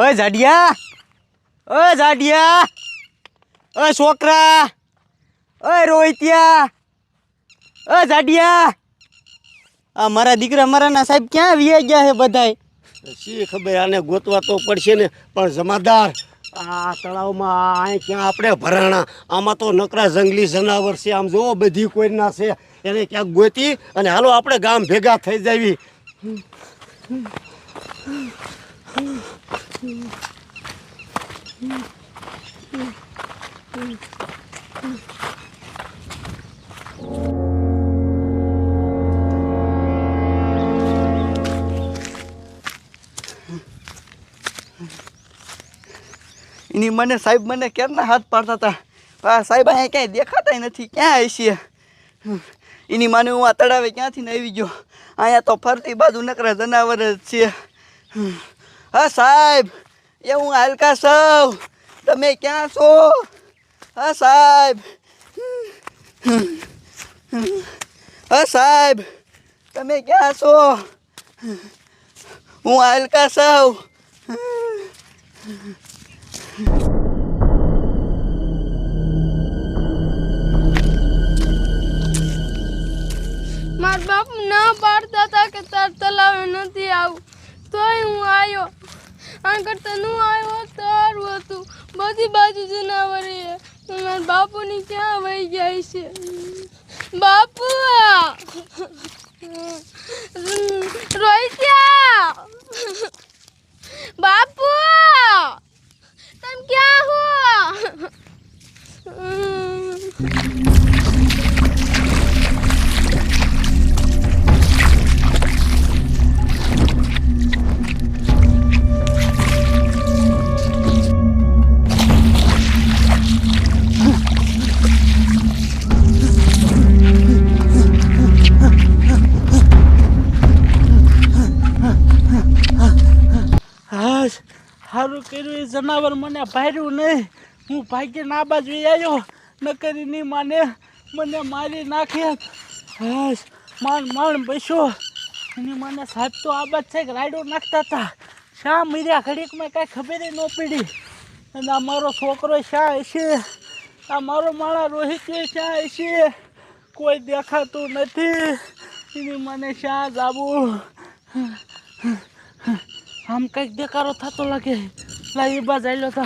ઓય જાડિયા ઓય જાડિયા ઓય છોકરા ઓય રોહિત્યા ઓય જાડિયા. આ મારા દીકરા મારાના સાહેબ ક્યાં વી ગયા છે બધાય? શી ખબર આને ગોતવા તો પડશે ને, પણ જમાદાર, આ તળાવમાં આ ક્યાં આપણે ભરાણા? આમાં તો નકરા જંગલી જનાવર છે. આમ જોવો બધી કોઈના છે. એને ક્યાંક ગોતી અને હાલો આપણે ગામ ભેગા થઈ જાવી. એની મને સાહેબ મને ક્યારના હાથ પાડતા હતા? આ સાહેબ અહીંયા ક્યાંય દેખાતા નથી, ક્યાં હશે એની માને હું આ તળાવે ક્યાંથી ને આવી ગયો? અહીંયા તો ફરતી બાજુ નકરા જનાવર જ છે. હા, સાહેબ. એ હું હાલકા સૌ. તમે ક્યાં છો? હા, સાહેબ. હા, સાહેબ. તમે ક્યાં છો? હું હાલકા સૌ. મારા બાપ ના પાડતા હતા કે તાર તલાવે નથી આવું. તોય હું આવ્યો આ કરતા નું આવ્યો સારું હતું. બધી બાજુ જનાવરી. બાપુની ક્યાં વહી જાય છે? બાપુ સારું કર્યું એ જનાવર મને ભાર્યું નહીં. હું ભાગ્ય ના બાજુ આવ્યો નકરની માને મને મારી નાખે. હસ માણ માણ બેસો. એની મને સાહેબ તો આ બાજ છે રાયડો નાખતા હતા. શા મર્યા? ઘડીકમાં કાંઈ ખબર ન પડી. અને આ મારો છોકરો શા હશે? આ મારો માળા રોહિત શા હશે? કોઈ દેખાતું નથી. એની મને શા જાવું? આમ કંઈક દેખાડો થતો લાગે. લા એ બાજ આવેલો તો.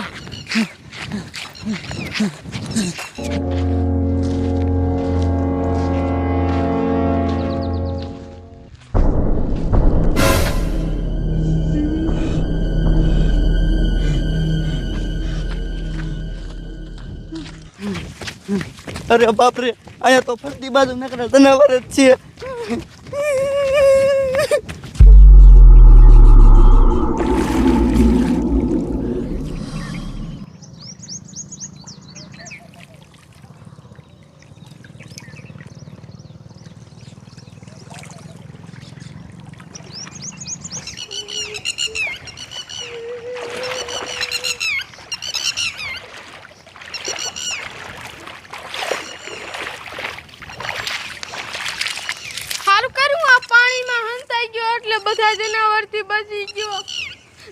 અરે બાપરે, અહીંયા તો ફરતી બાજુ નકરા જનાવર જ છે સારું કર્યું આ પાણીમાં હંતાઈ ગયો એટલે બધા જનાવરથી બચી ગયો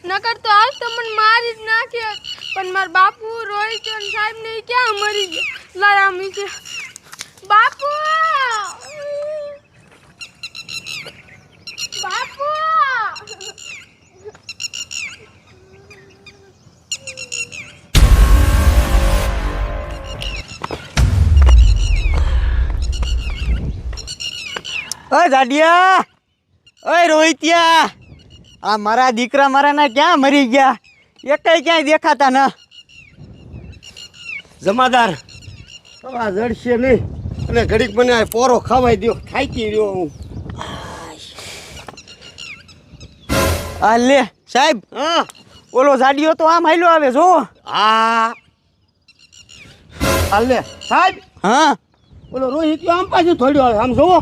નકર તો આજ તો મને મારી જ નાખ્યો પણ માર બાપુ રોહિત અને સાહેબ ને ક્યાં મરી ગયા? લાયા છે બાપુ! બાપુ! ઓય જાડિયા! ઓય રોહિત્યા! આ મારા દીકરા મારાના ક્યાં મરી ગયા? એકેય ક્યાંય દેખાતા ન. જમાદાર. આ જડશે નહીં. અને ઘડીક મને આ પોરો ખાવાઈ દો થાકી રહ્યો હું. આ લે સાહેબ. હા. ઓલો જાડીઓ તો આમ હાલ્યો આવે જો. આ હાલે સાહેબ. હા. ઓલો રોહિત આમ પાછું થોડ્યો આવે આમ જોવો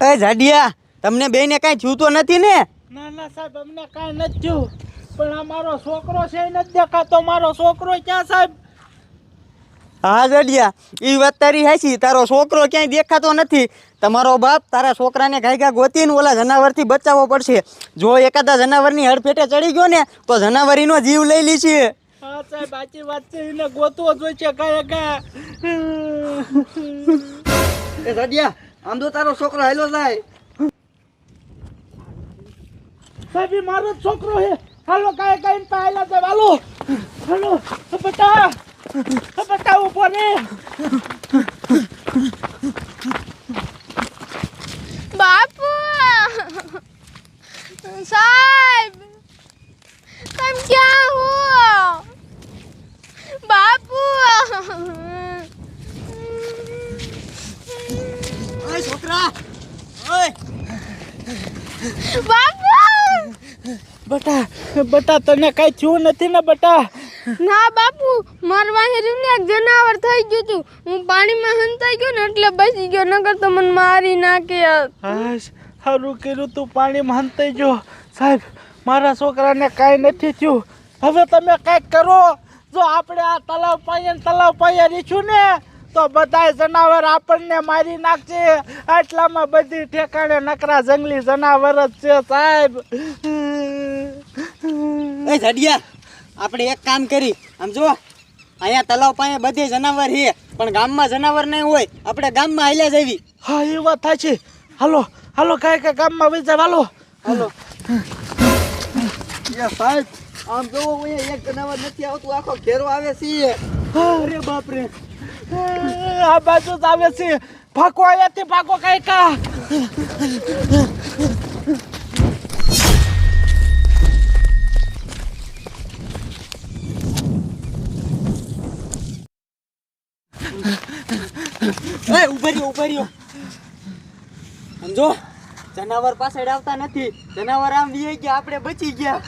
એ જાડિયા તમને બેયને કાંઈ થયું તો નથી ને? ના ના સાહેબ અમને કાંઈ નથી થયું. પણ મારો છોકરો છે એ નથી દેખાતો. મારો છોકરો ક્યાં સાહેબ? હા જડિયા એ વાત તારી હાચી. તારો છોકરો ક્યાંય દેખાતો નથી. તમારો બાપ તારા છોકરાને ઘાયગા ગોતીને ઓલા જનાવરથી બચાવવો પડશે. જો એકાદા જનાવરની હડફેટે ચડી ગયો ને તો જનાવરીનો જીવ લઈ લી છે હા સાહેબ સાચી વાત છે. એને ગોતવો જોઈએ છે કયા કયા એ રડિયા આમ તો તારો છોકરો હેલો જાય. સાહેબ, એ મારો છોકરો હે હાલો, કાંઈ કાંઈ આયલા છે હાલો. હાલો બટા બટા ઊભો રે બટા બટા તને કાંઈ થયું નથી ને બટા? ના બાપુ મારા વાહે ને એક જનાવર થઈ ગયું તું. હું પાણીમાં હંતાઈ ગયો ને એટલે બચી ગયો નગર તો મને મારી નાખે હશ સારું કર્યું તું પાણીમાં હંતાઈ ગયો. સાહેબ મારા છોકરાને કાંઈ નથી થયું. હવે તમે કાંઈક કરો. જો આપણે આ તલાવ પાયે તલાવ પાયે રીછું ને તો બધાય જનાવર આપણને મારી નાખશે. આટલામાં બધી ઠેકાણે નકરા જંગલી જનાવર જ છે સાહેબ. એ જડિયા આપણે એક કામ કરી. આમ જો અહીંયા તલાવ પાસે બધે જનાવર છે પણ ગામમાં જનાવર નહીં હોય. આપણે ગામમાં હાલ્યા જવી હા એ વાત થાય છે. હાલો હાલો કાંઈ કાંઈ ગામમાં વહી જાય હાલો. હાલો. સાહેબ આમ જોવો અહીંયા એક જનાવર નથી આવતું. આખો ઘેરો આવે છે. અરે બાપ આવે છે. ભાગો અહીંયાથી ભાગો કાંઈ કા એ ઊભા રહ્યો ઊભા રહ્યો. સમજો? જનાવર પાછળ આવતા નથી. જનાવર આમ વી ગયા આપણે બચી ગયા.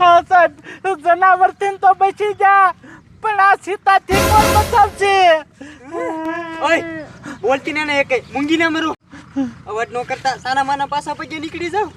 હા સાહેબ જનાવરથી તો બચી ગયા. પણ આ સીતાથી કોણ બચાવશે ઓય બોલતી ને એક મૂંગી ના મરો. અવાજ નો કરતા સાના માના પાસા પગે નીકળી જાવ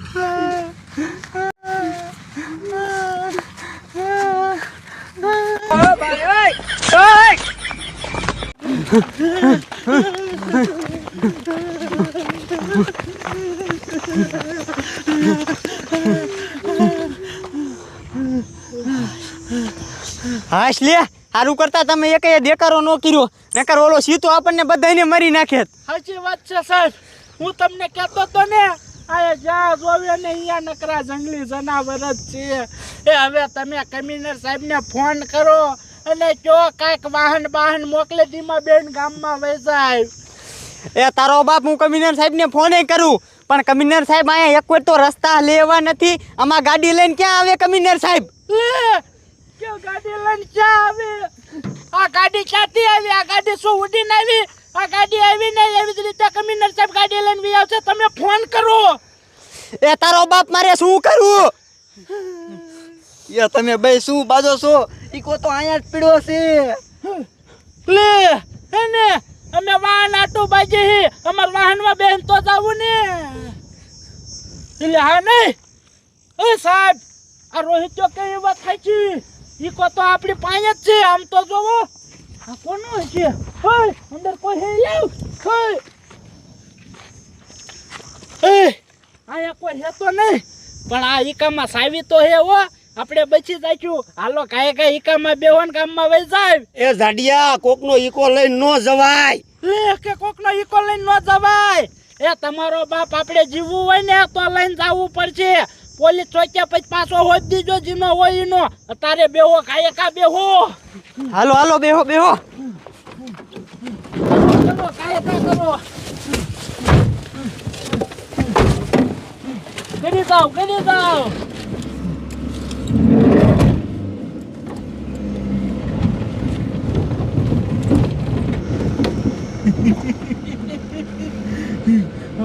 હાશ લે સારું કરતા તમે એક દેકારો નો કર્યો. નકર ઓલો સીતો આપણને બધાને મરી નાખે. સાચી વાત છે સાહેબ. હું તમને કહેતો તો ને આ જ્યાં જોવે ને અહીંયા નકરા જંગલી જનાવર જ છે. એ હવે તમે કમિશનર સાહેબને ફોન કરો અને કયો કાંઈક વાહન વાહન મોકલે ધીમા બેન ગામમાં વહી એ તારો બાપ હું કમિશનર સાહેબને ફોન કરું. પણ કમિશનર સાહેબ અહીંયા એક તો રસ્તા લેવા નથી. આમાં ગાડી લઈને ક્યાં આવે કમિશનર સાહેબ? લે ગાડી લઈને ચા આવી? આ ગાડી ક્યાંથી આવી? આ ગાડી શું ઉડીને આવી? આ ગાડી આવી ને એવી જ રીતે કમિશનર સાહેબ ગાડી લઈને વી આવશે તમે ફોન કરો. એ તારો બાપ મારે શું કરવું એ તમે બે શું બાજો છો? ઈકો તો અહીંયા જ પીડ્યો છે. લે એને અમે વાહન આટો બાજી હી. અમાર વાહનમાં બેન તો જાવું ને. એટલે હા નહીં. એ સાહેબ આ રોહિત તો કઈ વાત થાય છે? ઈકો તો આપણી પાસે જ છે આમ તો જોવો. આ કોનો છે? હોય અંદર કોઈ હે? લાવ હોય એ આયા કોઈ હે તો નહીં. પણ આ ઈકામાં સાવી તો હે હો. આપણે બચી જાઈશું. હાલો કાય કાય ઈકામાં બેહોન ગામમાં વઈ જાય. એ જાડિયા કોકનો ઈકો લઈને ન જવાય. લે કે કોકનો ઈકો લઈને ન જવાય. એ તમારો બાપ આપણે જીવવું હોય ને તો લઈને જવું પડશે. પોલીસ ચોક્યા પછી પાછો હોય દીજો જીનો હોય ઈનો. તારે બેહો ખાય કા બેહો? હાલો હાલો બેહો બેહો. કરો કાંઈ કા કરો. કરી જાઓ કરી જાઓ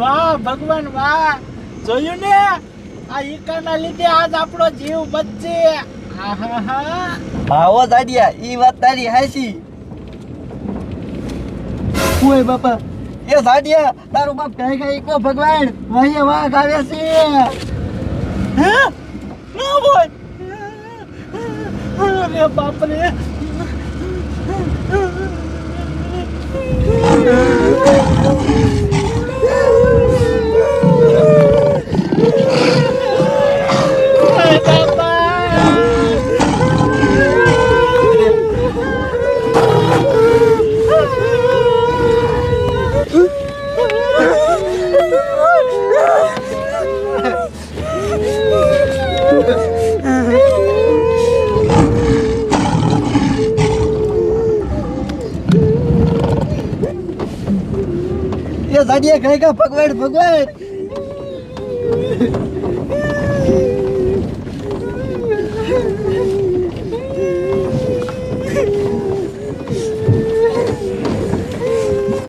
વાહ ભગવાન વાહ. જોયું ને? આ ઈકાના લીધે આજ આપણો જીવ બચશે. આવો દાડિયા ઈ વાત તારી હાસી ઓય બાપા? એ દાડિયા તારું બાપ કહે કાંઈ ઈકો ભગવાન વાહે વાઘ આવે છે. હે? ના બોલ અરે બાપરે. અરે એ સાડીએ ખાઈ કા ભગવાડ ભગવાન?